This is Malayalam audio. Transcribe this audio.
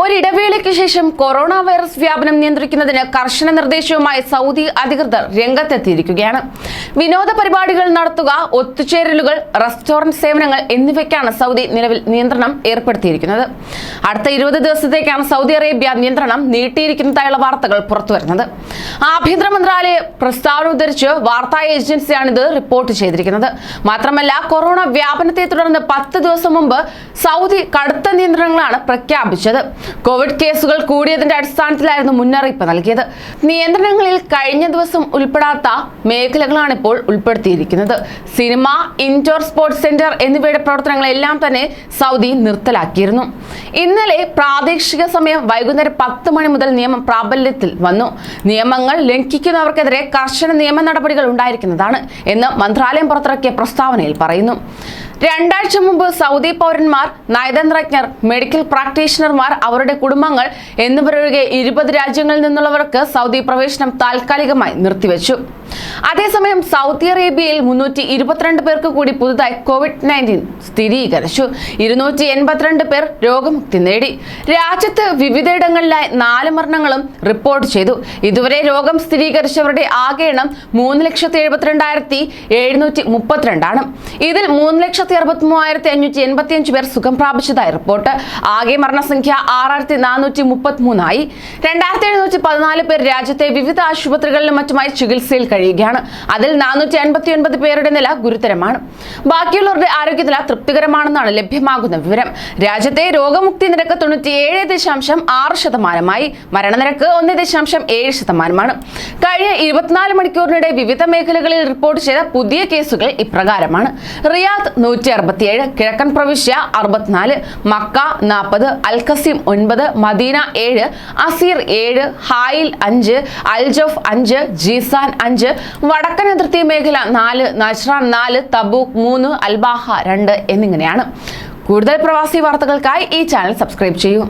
ഒരിടവേളയ്ക്ക് ശേഷം കൊറോണ വൈറസ് വ്യാപനം നിയന്ത്രിക്കുന്നതിന് കർശന നിർദ്ദേശവുമായി സൗദി അധികൃതർ രംഗത്തെത്തിയിരിക്കുകയാണ്. വിനോദ പരിപാടികൾ നടത്തുക ഒത്തുചേരലുകൾ റെസ്റ്റോറന്റ് സേവനങ്ങൾ എന്നിവയ്ക്കാണ് സൗദി നിലവിൽ നിയന്ത്രണം ഏർപ്പെടുത്തിയിരിക്കുന്നത്. അടുത്ത ഇരുപത് ദിവസത്തേക്കാണ് സൗദി അറേബ്യ നിയന്ത്രണം നീട്ടിയിരിക്കുന്നതായുള്ള വാർത്തകൾ പുറത്തുവരുന്നത്. ആഭ്യന്തര മന്ത്രാലയ പ്രസ്താവന ഉദ്ധരിച്ച് വാർത്താ ഏജൻസിയാണിത് റിപ്പോർട്ട് ചെയ്തിരിക്കുന്നത്. മാത്രമല്ല കൊറോണ വ്യാപനത്തെ തുടർന്ന് പത്ത് ദിവസം മുമ്പ് സൗദി കടുത്ത നിയന്ത്രണങ്ങളാണ് പ്രഖ്യാപിച്ചത്. കോവിഡ് കേസുകൾ കൂടിയതിന്റെ അടിസ്ഥാനത്തിലായിരുന്നു മുന്നറിയിപ്പ് നൽകിയത്. നിയന്ത്രണങ്ങളിൽ കഴിഞ്ഞ ദിവസം ഉൾപ്പെടാത്ത മേഖലകളാണ് ഇപ്പോൾ ഉൾപ്പെടുത്തിയിരിക്കുന്നത്. സിനിമ ഇൻഡോർ സ്പോർട്സ് സെന്റർ എന്നിവയുടെ പ്രവർത്തനങ്ങളെല്ലാം തന്നെ സൗദി നിർത്തലാക്കിയിരുന്നു. ഇന്നലെ പ്രാദേശിക സമയം വൈകുന്നേരം പത്ത് മണി മുതൽ നിയമം പ്രാബല്യത്തിൽ വന്നു. നിയമങ്ങൾ ലംഘിക്കുന്നവർക്കെതിരെ കർശന നിയമ നടപടികൾ ഉണ്ടായിരിക്കുന്നതാണ് എന്ന് മന്ത്രാലയം പുറത്തിറക്കിയ പ്രസ്താവനയിൽ പറയുന്നു. രണ്ടാഴ്ച മുമ്പ് സൗദി പൗരന്മാർ നയതന്ത്രജ്ഞർ മെഡിക്കൽ പ്രാക്ടീഷണർമാർ അവരുടെ കുടുംബങ്ങൾ എന്നിവരൊഴികെ ഇരുപത് രാജ്യങ്ങളിൽ നിന്നുള്ളവർക്ക് സൗദി പ്രവേശനം താൽക്കാലികമായി നിർത്തിവെച്ചു. അതേസമയം സൗദി അറേബ്യയിൽ മുന്നൂറ്റി ഇരുപത്തിരണ്ട് പേർക്ക് കൂടി പുതുതായി കോവിഡ് നയന്റീൻ സ്ഥിരീകരിച്ചു. ഇരുന്നൂറ്റി എൺപത്തിരണ്ട് പേർ രോഗമുക്തി നേടി. രാജ്യത്ത് വിവിധയിടങ്ങളിലായി നാല് മരണങ്ങളും റിപ്പോർട്ട് ചെയ്തു. ഇതുവരെ രോഗം സ്ഥിരീകരിച്ചവരുടെ ആകെ എണ്ണം മൂന്ന് ലക്ഷത്തി എഴുപത്തിരണ്ടായിരത്തി എഴുന്നൂറ്റി മുപ്പത്തിരണ്ടാണ്. ഇതിൽ മൂന്ന് ലക്ഷത്തി അറുപത്തി മൂവായിരത്തി അഞ്ഞൂറ്റി എൺപത്തി അഞ്ച് പേർ സുഖം പ്രാപിച്ചതായി റിപ്പോർട്ട്. ആകെ മരണസംഖ്യ ആറായിരത്തി നാനൂറ്റി മുപ്പത്തി മൂന്നായി രണ്ടായിരത്തി എഴുന്നൂറ്റി പതിനാല് പേർ രാജ്യത്തെ വിവിധ ആശുപത്രികളിലും മറ്റുമായി ചികിത്സയിൽ കഴിയുകയാണ്. അതിൽ നാനൂറ്റി അൻപത്തി ഒൻപത് പേരുടെ നില ഗുരുതരമാണ്. ബാക്കിയുള്ളവരുടെ ആരോഗ്യനില തൃപ്തികരമാണെന്നാണ് ലഭ്യമാകുന്ന വിവരം. രാജ്യത്തെ രോഗമുക്തി നിരക്ക് തൊണ്ണൂറ്റിയേഴ് ദശാംശം ആറ് ശതമാനമായി. മരണനിരക്ക് ഒന്ന് ദശാംശം ഏഴ് ശതമാനമാണ്. കഴിഞ്ഞ ഇരുപത്തിനാല് മണിക്കൂറിനിടെ വിവിധ മേഖലകളിൽ റിപ്പോർട്ട് ചെയ്ത പുതിയ കേസുകൾ ഇപ്രകാരമാണ്. റിയാദ് നൂറ്റി അറുപത്തിയേഴ് കിഴക്കൻ പ്രവിശ്യ അറുപത്തിനാല് മക്ക നാൽപ്പത് അൽഖസീം ഒൻപത് മദീന ഏഴ് അസീർ ഏഴ് ഹായിൽ അഞ്ച് അൽജോഫ് അഞ്ച് ജീസാൻ അഞ്ച് വടക്കൻ അതിർത്തി മേഖല നാല് നജ്റാൻ നാല് തബൂക്ക് മൂന്ന് അൽബാഹ രണ്ട് എന്നിങ്ങനെയാണ്. കൂടുതൽ പ്രവാസി വാർത്തകൾക്കായി ഈ ചാനൽ സബ്സ്ക്രൈബ് ചെയ്യൂ.